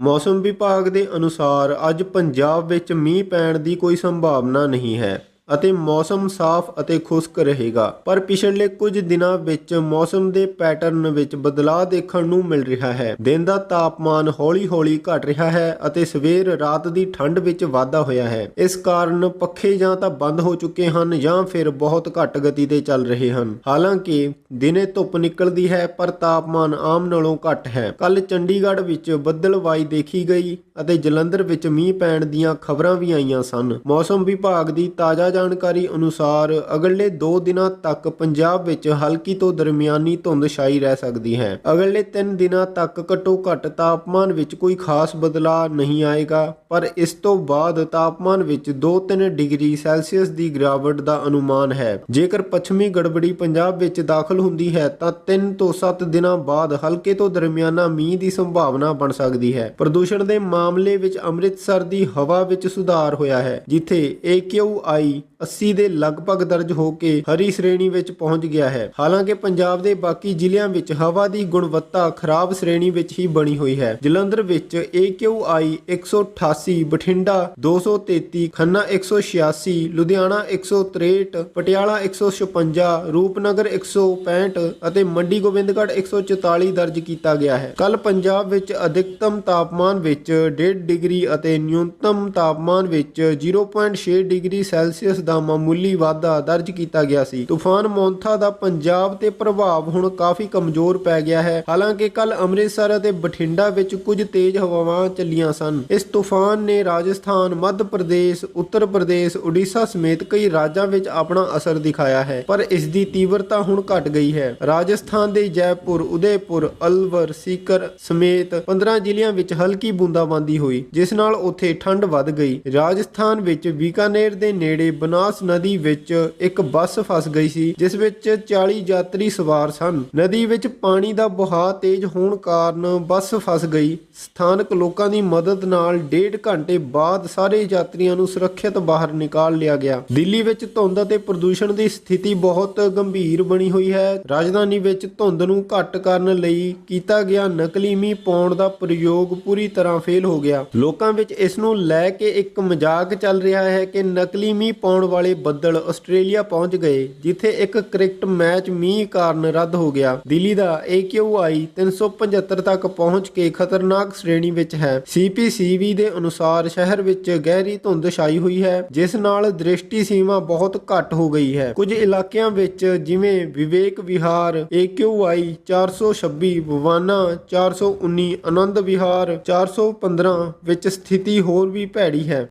ਮੌਸਮ ਵਿਭਾਗ ਦੇ ਅਨੁਸਾਰ ਅੱਜ ਪੰਜਾਬ ਵਿੱਚ ਮੀਂਹ ਪੈਣ ਦੀ ਕੋਈ ਸੰਭਾਵਨਾ ਨਹੀਂ ਹੈ। ਅਤੇ ਮੌਸਮ ਸਾਫ਼ ਅਤੇ ਖੁਸ਼ਕ ਰਹੇਗਾ। ਪਰ ਪਿਛਲੇ ਕੁਝ ਦਿਨਾਂ ਵਿੱਚ ਮੌਸਮ ਦੇ ਪੈਟਰਨ ਵਿੱਚ ਬਦਲਾਅ ਦੇਖਣ ਨੂੰ ਮਿਲ ਰਿਹਾ ਹੈ। ਦਿਨ ਦਾ ਤਾਪਮਾਨ ਹੌਲੀ-ਹੌਲੀ ਘਟ ਰਿਹਾ ਹੈ ਅਤੇ ਸਵੇਰ ਰਾਤ ਦੀ ਠੰਡ ਵਿੱਚ ਵਾਧਾ ਹੋਇਆ ਹੈ। ਇਸ ਕਾਰਨ ਪੱਖੇ ਜਾਂ ਤਾਂ ਬੰਦ ਹੋ ਚੁੱਕੇ ਹਨ ਜਾਂ ਫਿਰ ਬਹੁਤ ਘੱਟ ਗਤੀ ਤੇ ਚੱਲ ਰਹੇ ਹਨ। ਹਾਲਾਂਕਿ ਦਿਨੇ ਧੁੱਪ ਨਿਕਲਦੀ ਹੈ ਪਰ ਤਾਪਮਾਨ ਆਮ ਨਾਲੋਂ ਘੱਟ ਹੈ। ਕੱਲ ਚੰਡੀਗੜ੍ਹ ਵਿੱਚ ਬੱਦਲਵਾਈ ਦੇਖੀ ਗਈ ਅਤੇ ਜਲੰਧਰ ਵਿੱਚ ਮੀਂਹ ਪੈਣ ਦੀਆਂ ਖਬਰਾਂ ਵੀ ਆਈਆਂ ਸਨ। ਮੌਸਮ ਵਿਭਾਗ ਦੀ ਤਾਜ਼ਾ ਜਾਣਕਾਰੀ ਅਨੁਸਾਰ ਅਗਲੇ 2 ਦਿਨਾਂ ਤੱਕ ਪੰਜਾਬ ਵਿੱਚ ਹਲਕੀ ਤੋਂ ਦਰਮਿਆਨੀ ਧੁੰਦ ਛਾਈ ਰਹਿ ਸਕਦੀ ਹੈ। ਅਗਲੇ 3 ਦਿਨਾਂ ਤੱਕ ਘੱਟੋ ਘੱਟ ਤਾਪਮਾਨ ਵਿੱਚ ਕੋਈ ਖਾਸ ਬਦਲਾਅ ਨਹੀਂ ਆਏਗਾ। ਪਰ ਇਸ ਤੋਂ ਬਾਅਦ ਤਾਪਮਾਨ ਵਿੱਚ 2-3 ਡਿਗਰੀ ਸੈਲਸੀਅਸ ਦੀ ਗਿਰਾਵਟ ਦਾ ਅਨੁਮਾਨ ਹੈ। ਜੇਕਰ ਪੱਛਮੀ ਗੜਬੜੀ ਪੰਜਾਬ ਵਿੱਚ ਦਾਖਲ ਹੁੰਦੀ ਹੈ, ਤਾਂ 3 ਤੋਂ 7 ਦਿਨਾਂ ਬਾਅਦ ਹਲਕੇ ਤੋਂ ਦਰਮਿਆਨਾ ਮੀਂਹ ਦੀ ਸੰਭਾਵਨਾ ਬਣ ਸਕਦੀ ਹੈ। ਪ੍ਰਦੂਸ਼ਣ ਦੇ ਮਾਮਲੇ ਵਿੱਚ ਅੰਮ੍ਰਿਤਸਰ ਦੀ ਹਵਾ ਵਿੱਚ ਸੁਧਾਰ ਹੋਇਆ ਹੈ, ਜਿੱਥੇ AQI 80 ਦੇ ਲਗਭਗ ਦਰਜ ਹੋ ਕੇ ਹਰੀ ਸ਼੍ਰੇਣੀ ਵਿੱਚ ਪਹੁੰਚ ਗਿਆ ਹੈ। ਹਾਲਾਂਕਿ ਪੰਜਾਬ ਦੇ ਬਾਕੀ ਜ਼ਿਲ੍ਹਿਆਂ ਵਿੱਚ ਹਵਾ ਦੀ ਗੁਣਵੱਤਾ ਖਰਾਬ ਸ਼੍ਰੇਣੀ ਵਿੱਚ ਹੀ ਬਣੀ ਹੋਈ ਹੈ। ਜਲੰਧਰ ਵਿੱਚ AQI 188 ਬਠਿੰਡਾ 233 ਖੰਨਾ 186 ਲੁਧਿਆਣਾ 163 ਪਟਿਆਲਾ 156 ਰੂਪਨਗਰ 165 ਅਤੇ ਮੰਡੀ ਗੋਬਿੰਦਗੜ੍ਹ 144 ਦਰਜ ਕੀਤਾ ਗਿਆ ਹੈ। ਕੱਲ ਪੰਜਾਬ ਵਿੱਚ ਅਧਿਕਤਮ ਤਾਪਮਾਨ ਵਿੱਚ 1.5 ਡਿਗਰੀ ਅਤੇ ਨਿਊਨਤਮ ਤਾਪਮਾਨ ਵਿੱਚ 0.6 ਡਿਗਰੀ ਸੈਲਸੀਅਸ ਦਾ ਮਾਮੂਲੀ ਵਾਧਾ ਦਰਜ ਕੀਤਾ ਗਿਆ ਸੀ। ਤੂਫਾਨ ਮੌਂਥਾ ਦਾ ਪੰਜਾਬ ਤੇ ਪ੍ਰਭਾਵ ਹੁਣ ਕਾਫੀ ਕਮਜ਼ੋਰ ਪੈ ਗਿਆ ਹੈ। ਹਾਲਾਂਕਿ ਕੱਲ ਅੰਮ੍ਰਿਤਸਰ ਅਤੇ ਬਠਿੰਡਾ ਵਿੱਚ ਕੁਝ ਤੇਜ਼ ਹਵਾਵਾਂ ਚੱਲੀਆਂ ਸਨ। ਇਸ ਤੂਫਾਨ ਨੇ ਰਾਜਸਥਾਨ, ਮੱਧ ਪ੍ਰਦੇਸ਼, ਉੱਤਰ ਪ੍ਰਦੇਸ਼, ਉੜੀਸਾ ਸਮੇਤ ਕਈ ਰਾਜਾਂ ਵਿੱਚ ਆਪਣਾ ਅਸਰ ਦਿਖਾਇਆ ਹੈ। ਪਰ ਇਸ ਦੀ ਤੀਵਰਤਾ ਹੁਣ ਘਟ ਗਈ ਹੈ। ਰਾਜਸਥਾਨ ਦੇ ਜੈਪੁਰ, ਉਦੈਪੁਰ, ਅਲਵਰ, ਸੀਕਰ ਸਮੇਤ 15 ਜ਼ਿਲ੍ਹਿਆਂ ਵਿੱਚ ਹਲਕੀ ਬੂੰਦਾਬਾਂਦੀ ਹੋਈ, ਜਿਸ ਨਾਲ ਉੱਥੇ ਠੰਡ ਵੱਧ ਗਈ। ਰਾਜਸਥਾਨ ਵਿੱਚ ਬੀਕਾਨੇਰ ਦੇ ਨੇੜੇ ਬਨਾਸ ਨਦੀ ਵਿੱਚ ਇੱਕ ਬੱਸ ਫਸ ਗਈ ਸੀ, ਜਿਸ ਵਿੱਚ 40 ਯਾਤਰੀ ਸਵਾਰ ਸਨ। ਨਦੀ ਵਿੱਚ ਪਾਣੀ ਦਾ ਬਹਾਅ ਤੇਜ਼ ਹੋਣ ਕਾਰਨ ਬੱਸ ਫਸ ਗਈ। ਸਥਾਨਕ ਲੋਕਾਂ ਦੀ ਮਦਦ ਨਾਲ ਡੇਢ ਘੰਟੇ ਬਾਅਦ ਸਾਰੇ ਯਾਤਰੀਆਂ ਨੂੰ ਸੁਰੱਖਿਅਤ ਬਾਹਰ ਨਿਕਾਲ ਲਿਆ ਗਿਆ। ਦਿੱਲੀ ਵਿੱਚ ਧੁੰਦ ਅਤੇ ਪ੍ਰਦੂਸ਼ਣ ਦੀ ਸਥਿਤੀ ਬਹੁਤ ਗੰਭੀਰ ਬਣੀ ਹੋਈ ਹੈ। ਰਾਜਧਾਨੀ ਵਿੱਚ ਧੁੰਦ ਨੂੰ ਘੱਟ ਕਰਨ ਲਈ ਕੀਤਾ ਗਿਆ ਨਕਲੀ ਮੀਂਹ ਪਾਉਣ ਦਾ ਪ੍ਰਯੋਗ ਪੂਰੀ ਤਰ੍ਹਾਂ ਫੇਲ ਹੋ ਗਿਆ। ਲੋਕਾਂ ਵਿੱਚ ਇਸ ਨੂੰ ਲੈ ਕੇ ਇੱਕ ਮਜ਼ਾਕ ਚੱਲ ਰਿਹਾ ਹੈ ਕਿ ਨਕਲੀ ਮੀਂਹ ਪਾਉਣ ਵਾਲੇ ਬੱਦਲ ਆਸਟ੍ਰੇਲੀਆ ਪਹੁੰਚ ਗਏ, ਜਿੱਥੇ ਇੱਕ ਕ੍ਰਿਕਟ ਮੈਚ ਮੀਂਹ ਕਾਰਨ ਰੱਦ ਹੋ ਗਿਆ। ਦਿੱਲੀ ਦਾ AQI 375 ਤੱਕ ਪਹੁੰਚ ਕੇ ਖਤਰਨਾਕ ਸ਼੍ਰੇਣੀ ਵਿੱਚ ਹੈ। CPCB ਦੇ ਅਨੁਸਾਰ ਸ਼ਹਿਰ ਵਿੱਚ ਗਹਿਰੀ ਧੁੰਦ ਛਾਈ ਹੋਈ ਹੈ, ਜਿਸ ਨਾਲ ਦ੍ਰਿਸ਼ਟੀ ਸੀਮਾ ਬਹੁਤ ਘੱਟ ਹੋ ਗਈ ਹੈ। ਕੁਝ ਇਲਾਕਿਆਂ ਵਿੱਚ ਜਿਵੇਂ ਵਿਵੇਕ ਵਿਹਾਰ AQI 426 ਬਵਾਨਾ 419 ਆਨੰਦ ਵਿਹਾਰ 415 ਵਿੱਚ ਸਥਿਤੀ ਹੋਰ ਵੀ ਭੈੜੀ ਹੈ।